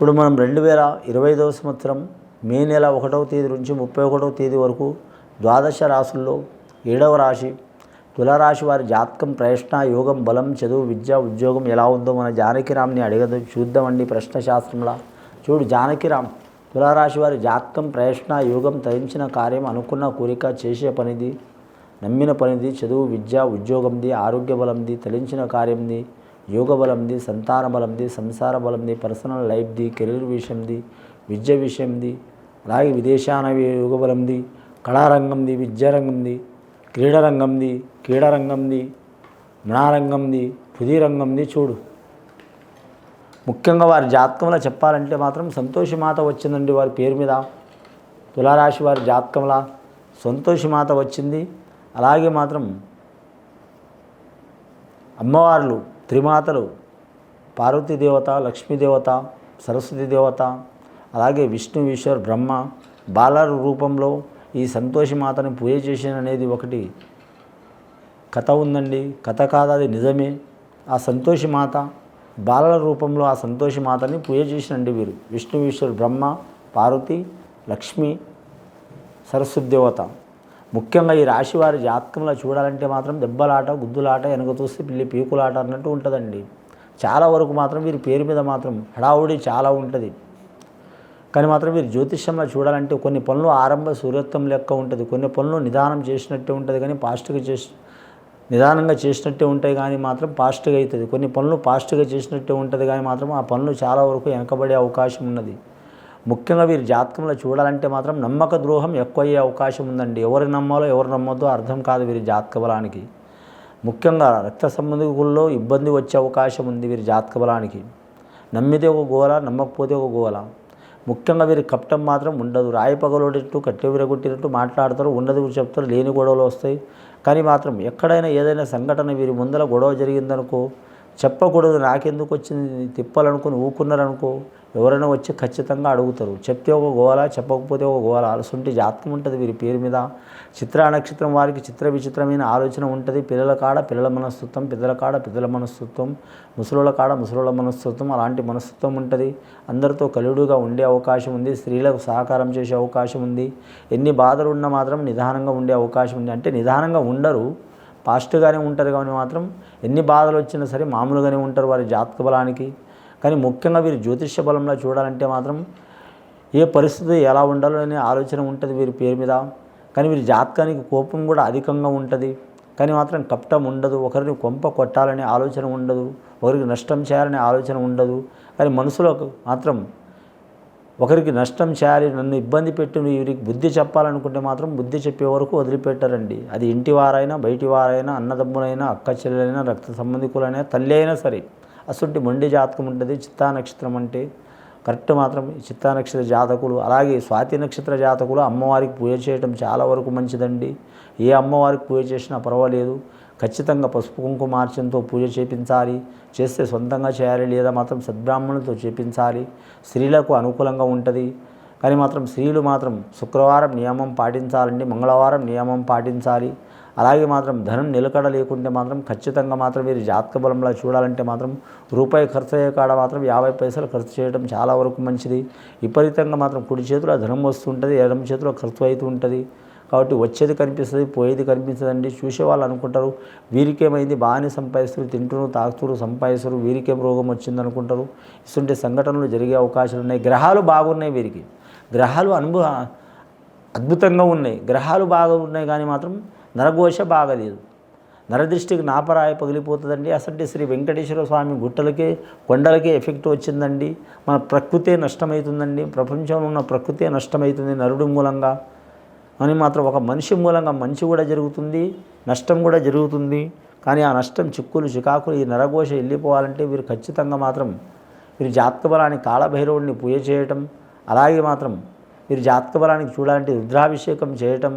ఇప్పుడు మనం రెండు వేల ఇరవై ఐదవ సంవత్సరం మే నెల ఒకటవ తేదీ నుంచి ముప్పై ఒకటవ తేదీ వరకు ద్వాదశ రాశుల్లో ఏడవ రాశి తులారాశి వారి జాతకం ప్రయత్న యోగం బలం చదువు విద్య ఉద్యోగం ఎలా ఉందో మన జానకిరామ్ని అడగదు చూద్దామండి ప్రశ్న శాస్త్రంలా చూడు జానకిరామ్ తులారాశి వారి జాతకం ప్రయత్న యోగం తరించిన కార్యం అనుకున్న కోరిక చేసే పనిది నమ్మిన పనిది చదువు విద్య ఉద్యోగంది ఆరోగ్య బలంది తలించిన కార్యంది యోగ బలంది సంతాన బలంది సంసార బలంది పర్సనల్ లైఫ్ది కెరీర్ విషయంది విద్య విషయంది అలాగే విదేశాన యోగ బలంది కళారంగంది విద్యారంగంది క్రీడారంగంది క్రీడారంగంది మనారంగంది పుది రంగంది చూడు. ముఖ్యంగా వారి జాతకంలో చెప్పాలంటే మాత్రం సంతోషమాత వచ్చిందండి వారి పేరు మీద. తులారాశి వారి జాతకంలో సంతోషమాత వచ్చింది. అలాగే మాత్రం అమ్మవార్లు త్రిమాతలు పార్వతీ దేవత లక్ష్మీదేవత సరస్వతి దేవత అలాగే విష్ణు ఈశ్వర్ బ్రహ్మ బాలర్ రూపంలో ఈ సంతోషమాతని పూజ చేసిన అనేది ఒకటి. కథ ఉందండి. కథ కాదు అది నిజమే. ఆ సంతోషమాత బాలల రూపంలో ఆ సంతోషమాతని పూజ చేసినండి వీరు. విష్ణు ఈశ్వర్ బ్రహ్మ పార్వతి లక్ష్మి సరస్వతి దేవత ముఖ్యంగా ఈ రాశి వారి జాతకంలో చూడాలంటే మాత్రం దెబ్బలాట గుద్దులాట వెనక చూస్తే పిల్లి పీకులాట అన్నట్టు ఉంటుందండి. చాలా వరకు మాత్రం వీరి పేరు మీద మాత్రం హడావుడి చాలా ఉంటుంది. కానీ మాత్రం వీరు జ్యోతిష్యంలో చూడాలంటే కొన్ని పనులు ఆరంభ సూర్యత్వం లెక్క ఉంటుంది. కొన్ని పనులు నిదానం చేసినట్టే ఉంటుంది కానీ ఫాస్ట్గా చేసి నిదానంగా చేసినట్టే ఉంటాయి కానీ మాత్రం ఫాస్ట్గా అవుతుంది. కొన్ని పనులు ఫాస్ట్గా చేసినట్టే ఉంటుంది కానీ మాత్రం ఆ పనులు చాలా వరకు వెనకబడే అవకాశం ఉన్నది. ముఖ్యంగా వీరి జాతకంలో చూడాలంటే మాత్రం నమ్మక ద్రోహం ఎక్కువయ్యే అవకాశం ఉందండి. ఎవరు నమ్మాలో ఎవరు నమ్మొద్దో అర్థం కాదు వీరి జాతక బలానికి. ముఖ్యంగా రక్త సంబంధికుల్లో ఇబ్బంది వచ్చే అవకాశం ఉంది వీరి జాతక బలానికి. నమ్మితే ఒక గోల నమ్మకపోతే ఒక గోల. ముఖ్యంగా వీరి కప్టం మాత్రం ఉండదు. రాయి పగలొట్టినట్టు కట్టె విరగొట్టినట్టు మాట్లాడతారు ఉన్నది చెప్తారు లేని గొడవలు వస్తాయి. కానీ మాత్రం ఎక్కడైనా ఏదైనా సంఘటన వీరి ముందర గొడవ జరిగిందనుకో చెప్పకూడదు నాకెందుకు వచ్చింది? తిప్పాలనుకుని ఊకున్నారనుకో ఎవరైనా వచ్చి ఖచ్చితంగా అడుగుతారు. చెప్తే ఒక గోల చెప్పకపోతే ఒక గోల అలసుంటి జాతకం ఉంటుంది వీరి పేరు మీద. చిత్ర నక్షత్రం వారికి చిత్ర విచిత్రమైన ఆలోచన ఉంటుంది. పిల్లల కాడ పిల్లల మనస్తత్వం పిల్లల కాడ పిల్లల మనస్తత్వం ముసలోళ్ళ కాడ ముసలోళ్ళ మనస్తత్వం అలాంటి మనస్తత్వం ఉంటుంది. అందరితో కలిడుగా ఉండే అవకాశం ఉంది. స్త్రీలకు సహకారం చేసే అవకాశం ఉంది. ఎన్ని బాధలు ఉన్నా మాత్రం నిదానంగా ఉండే అవకాశం ఉంది. అంటే నిదానంగా ఉండరు. ఫాస్ట్గానే ఉంటారు కానీ మాత్రం ఎన్ని బాధలు వచ్చినా సరే మామూలుగానే ఉంటారు వారి జాతక బలానికి. కానీ ముఖ్యంగా వీరు జ్యోతిష్య బలంలో చూడాలంటే మాత్రం ఏ పరిస్థితి ఎలా ఉండాలో అనే ఆలోచన ఉంటుంది వీరి పేరు మీద. కానీ వీరి జాతకానికి కోపం కూడా అధికంగా ఉంటుంది. కానీ మాత్రం కప్టం ఉండదు. ఒకరిని కొంప కొట్టాలనే ఆలోచన ఉండదు. ఒకరికి నష్టం చేయాలనే ఆలోచన ఉండదు. కానీ మనసులో మాత్రం ఒకరికి నష్టం చేయాలి నన్ను ఇబ్బంది పెట్టి వీరికి బుద్ధి చెప్పాలనుకుంటే మాత్రం బుద్ధి చెప్పే వరకు వదిలిపెట్టారండి. అది ఇంటి వారైనా బయటి వారైనా అన్నదమ్ములైనా అక్క చెల్లెలైనా రక్త సంబంధికులైనా తల్లి అయినా సరే అసలు మొండి జాతకం ఉంటుంది. చిత్తా నక్షత్రం అంటే కరెక్ట్ మాత్రం చిత్తా నక్షత్ర జాతకులు అలాగే స్వాతి నక్షత్ర జాతకులు అమ్మవారికి పూజ చేయడం చాలా వరకు మంచిదండి. ఏ అమ్మవారికి పూజ చేసినా పర్వాలేదు. ఖచ్చితంగా పసుపు కుంకుమార్చనతో పూజ చేపించాలి. చేస్తే సొంతంగా చేయాలి లేదా మాత్రం సద్బ్రాహ్మణులతో చేపించాలి. స్త్రీలకు అనుకూలంగా ఉంటుంది. కానీ మాత్రం స్త్రీలు మాత్రం శుక్రవారం నియమం పాటించాలండి. మంగళవారం నియమం పాటించాలి. అలాగే మాత్రం ధనం నిలకడ లేకుంటే మాత్రం ఖచ్చితంగా మాత్రం మీరు జాతక బలంలో చూడాలంటే మాత్రం రూపాయి ఖర్చు అయ్యే కాడ మాత్రం యాభై పైసలు ఖర్చు చేయడం చాలా వరకు మంచిది. విపరీతంగా మాత్రం కుడి చేతిలో ధనం వస్తుంటుంది. ఎడమ చేతిలో ఖర్చు అవుతూ ఉంటుంది కాబట్టి వచ్చేది కనిపిస్తుంది పోయేది కనిపించదండి. చూసేవాళ్ళు అనుకుంటారు వీరికేమైంది? బాగానే సంపాదిస్తారు తింటున్నారు తాగుతున్నారు సంపాదిస్తారు వీరికేం రోగం వచ్చింది అనుకుంటారు. ఇస్తుంటే సంఘటనలు జరిగే అవకాశాలు ఉన్నాయి. గ్రహాలు బాగున్నాయి వీరికి. గ్రహాలు అనుభవ అద్భుతంగా ఉన్నాయి. గ్రహాలు బాగా ఉన్నాయి కానీ మాత్రం నరఘోష బాగలేదు. నరదృష్టికి నాపరాయ పగిలిపోతుందండి. అసలు శ్రీ వెంకటేశ్వర స్వామి గుట్టలకే కొండలకే ఎఫెక్ట్ వచ్చిందండి. మన ప్రకృతే నష్టమవుతుందండి. ప్రపంచంలో ఉన్న ప్రకృతే నష్టమవుతుంది నరుడు మూలంగా. కానీ మాత్రం ఒక మనిషి మూలంగా మంచి కూడా జరుగుతుంది నష్టం కూడా జరుగుతుంది. కానీ ఆ నష్టం చిక్కులు చికాకులు ఈ నరఘోష వెళ్ళిపోవాలంటే వీరు ఖచ్చితంగా మాత్రం వీరు జాతక బలానికి కాళభైరవుడిని పూజ చేయటం అలాగే మాత్రం వీరు జాతక బలానికి చూడాలంటే రుద్రాభిషేకం చేయటం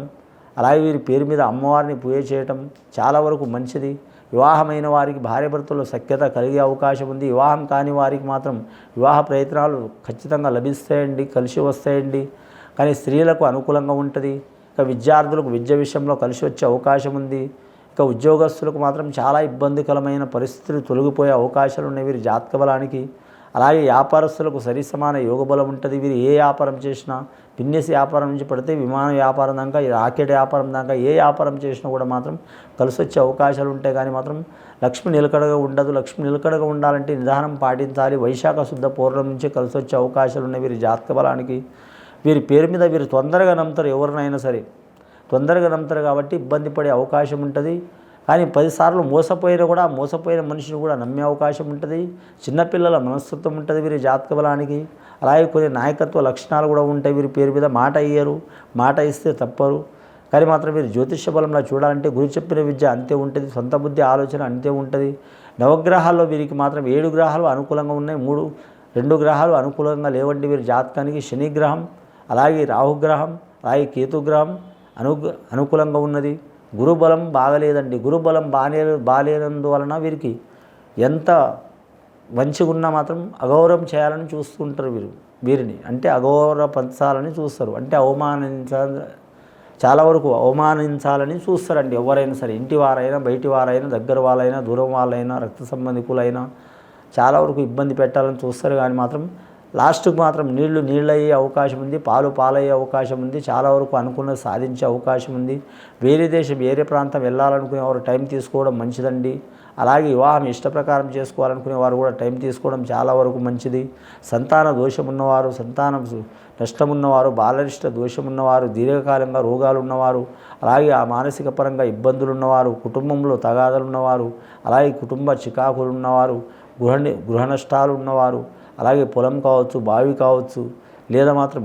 అలాగే వీరి పేరు మీద అమ్మవారిని పూజ చేయటం చాలా వరకు మంచిది. వివాహమైన వారికి భార్యాభర్తల్లో సఖ్యత కలిగే అవకాశం ఉంది. వివాహం కాని వారికి మాత్రం వివాహ ప్రయత్నాలు ఖచ్చితంగా లభిస్తాయండి కలిసి వస్తాయండి. కానీ స్త్రీలకు అనుకూలంగా ఉంటుంది. ఇక విద్యార్థులకు విద్య విషయంలో కలిసి వచ్చే అవకాశం ఉంది. ఇక ఉద్యోగస్తులకు మాత్రం చాలా ఇబ్బందికరమైన పరిస్థితులు తొలగిపోయే అవకాశాలు ఉన్నాయి వీరి జాతక బలానికి. అలాగే వ్యాపారస్తులకు సరి సమాన యోగ బలం ఉంటుంది. వీరు ఏ వ్యాపారం చేసినా బిజినెస్ వ్యాపారం నుంచి పడితే విమాన వ్యాపారం దాకా రాకెట్ వ్యాపారం దాకా ఏ వ్యాపారం చేసినా కూడా మాత్రం కలిసి వచ్చే అవకాశాలు ఉంటాయి. కానీ మాత్రం లక్ష్మి నిలకడగా ఉండదు. లక్ష్మి నిలకడగా ఉండాలంటే నిదానం పాటించాలి. వైశాఖ శుద్ధ పూర్వం నుంచి కలిసి వచ్చే అవకాశాలు ఉన్నాయి వీరి జాతక బలానికి. వీరి పేరు మీద వీరు తొందరగా నమ్ముతారు ఎవరినైనా సరే. తొందరగా నమ్ముతారు కాబట్టి ఇబ్బంది పడే అవకాశం ఉంటుంది. కానీ పదిసార్లు మోసపోయినా కూడా మోసపోయిన మనిషిని కూడా నమ్మే అవకాశం ఉంటుంది. చిన్నపిల్లల మనస్తత్వం ఉంటుంది వీరి జాతక బలానికి. అలాగే కొన్ని నాయకత్వ లక్షణాలు కూడా ఉంటాయి వీరి పేరు మీద. మాట అయ్యారు మాట ఇస్తే తప్పరు. కానీ మాత్రం వీరు జ్యోతిష్య బలంలో చూడాలంటే గురు చెప్పిన విద్య అంతే ఉంటుంది. సొంత బుద్ధి ఆలోచన అంతే ఉంటుంది. నవగ్రహాల్లో వీరికి మాత్రం ఏడు గ్రహాలు అనుకూలంగా ఉన్నాయి. మూడు రెండు గ్రహాలు అనుకూలంగా లేవండి వీరి జాతకానికి. శనిగ్రహం అలాగే రాహుగ్రహం అలాగే కేతుగ్రహం అను అనుకూలంగా ఉన్నది. గురుబలం బాగలేదండి. గురుబలం బాగాలే బాగాలేనందువలన వీరికి ఎంత మంచిగా ఉన్నా మాత్రం అగౌరవం చేయాలని చూస్తుంటారు వీరు వీరిని. అంటే అగౌరవపరచాలని చూస్తారు. అంటే అవమానించ చాలా వరకు అవమానించాలని చూస్తారండి ఎవరైనా సరే. ఇంటి వారైనా బయటి వారైనా దగ్గర వాళ్ళైనా దూరం వాళ్ళైనా రక్త సంబంధికులైనా చాలా వరకు ఇబ్బంది పెట్టాలని చూస్తారు. కానీ మాత్రం లాస్ట్కి మాత్రం నీళ్ళు నీళ్ళయ్యే అవకాశం ఉంది పాలు పాలయ్యే అవకాశం ఉంది చాలా వరకు అనుకున్నది సాధించే అవకాశం ఉంది. వేరే దేశం వేరే ప్రాంతం వెళ్ళాలనుకునే వారు టైం తీసుకోవడం మంచిదండి. అలాగే వివాహం ఇష్టప్రకారం చేసుకోవాలనుకునే వారు కూడా టైం తీసుకోవడం చాలా వరకు మంచిది. సంతాన దోషం ఉన్నవారు సంతానం నష్టం ఉన్నవారు బాలనిష్ట దోషం ఉన్నవారు దీర్ఘకాలంగా రోగాలు ఉన్నవారు అలాగే ఆ మానసిక పరంగా ఇబ్బందులు ఉన్నవారు కుటుంబంలో తగాదలు ఉన్నవారు అలాగే కుటుంబ చికాకులు ఉన్నవారు గృహ గృహ నష్టాలు ఉన్నవారు అలాగే పొలం కావచ్చు బావి కావచ్చు లేదా మాత్రం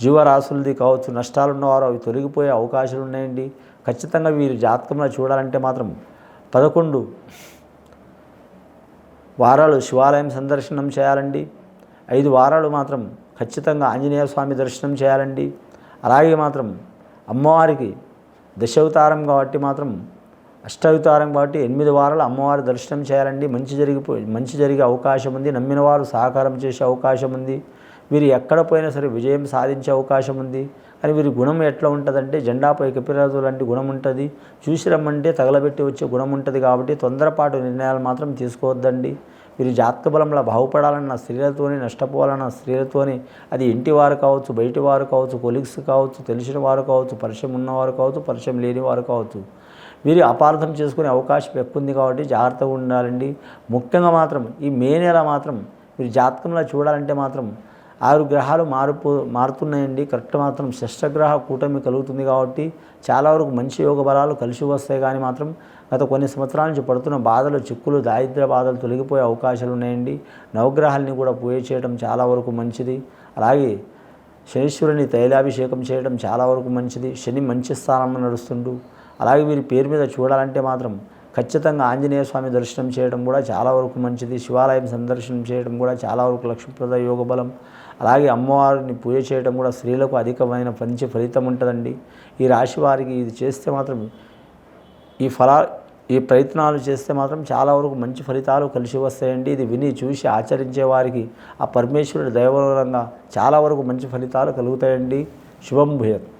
జీవరాశులది కావచ్చు నష్టాలు ఉన్నవారు అవి తొలగిపోయే అవకాశాలు ఉన్నాయండి. ఖచ్చితంగా వీరి జాతకంలో చూడాలంటే మాత్రం పదకొండు వారాలు శివాలయం సందర్శనం చేయాలండి. ఐదు వారాలు మాత్రం ఖచ్చితంగా ఆంజనేయ స్వామి దర్శనం చేయాలండి. అలాగే మాత్రం అమ్మవారికి దశావతారం కాబట్టి మాత్రం అష్టావతారం కాబట్టి ఎనిమిది వారాలు అమ్మవారి దర్శనం చేయాలండి. మంచి జరిగిపో మంచి జరిగే అవకాశం ఉంది. నమ్మిన వారు సహకారం చేసే అవకాశం ఉంది. వీరు ఎక్కడ పోయినా సరే విజయం సాధించే అవకాశం ఉంది. కానీ వీరి గుణం ఎట్లా ఉంటుందంటే జెండాపై కపిరాజు లాంటి గుణం ఉంటుంది. చూసి రమ్మంటే తగలబెట్టి వచ్చే గుణం ఉంటుంది కాబట్టి తొందరపాటు నిర్ణయాలు మాత్రం తీసుకోవద్దండి. వీరు జాతక బలంలో బాగుపడాలన్న స్త్రీలతోని నష్టపోవాలన్న స్త్రీలతోని అది ఇంటి వారు కావచ్చు బయటి వారు కావచ్చు కొలీగ్స్ కావచ్చు తెలిసిన వారు కావచ్చు పరిచయం ఉన్నవారు కావచ్చు పరిచయం లేని వారు కావచ్చు వీరు అపార్థం చేసుకునే అవకాశం ఎక్కువ ఉంది కాబట్టి జాగ్రత్తగా ఉండాలండి. ముఖ్యంగా మాత్రం ఈ మే నెల మాత్రం మీరు జాతకంలో చూడాలంటే మాత్రం ఆరు గ్రహాలు మారిపో మారుతున్నాయండి. కరెక్ట్ మాత్రం షష్టగ్రహ కూటమి కలుగుతుంది కాబట్టి చాలా వరకు మంచి యోగ బలాలు కలిసి వస్తాయి కానీ మాత్రం గత కొన్ని సంవత్సరాల నుంచి పడుతున్న బాధలు చిక్కులు దారిద్ర బాధలు తొలగిపోయే అవకాశాలు ఉన్నాయండి. నవగ్రహాలని కూడా పూజ చేయడం చాలా వరకు మంచిది. అలాగే శనీశ్వరుని తైలాభిషేకం చేయడం చాలా వరకు మంచిది. శని మంచి స్థానంలో నడుస్తుండు. అలాగే వీరి పేరు మీద చూడాలంటే మాత్రం ఖచ్చితంగా ఆంజనేయ స్వామి దర్శనం చేయడం కూడా చాలా వరకు మంచిది. శివాలయం సందర్శనం చేయడం కూడా చాలా వరకు లక్ష్మీప్రద యోగ బలం. అలాగే అమ్మవారిని పూజ చేయడం కూడా స్త్రీలకు అధికమైన మంచి ఫలితం ఉంటుందండి. ఈ రాశి వారికి ఇది చేస్తే మాత్రం ఈ ఫలా ఈ ప్రయత్నాలు చేస్తే మాత్రం చాలా వరకు మంచి ఫలితాలు కలిసి వస్తాయండి. ఇది విని చూసి ఆచరించే వారికి ఆ పరమేశ్వరుడి దైవరంగా చాలా వరకు మంచి ఫలితాలు కలుగుతాయండి. శుభం భూయత్.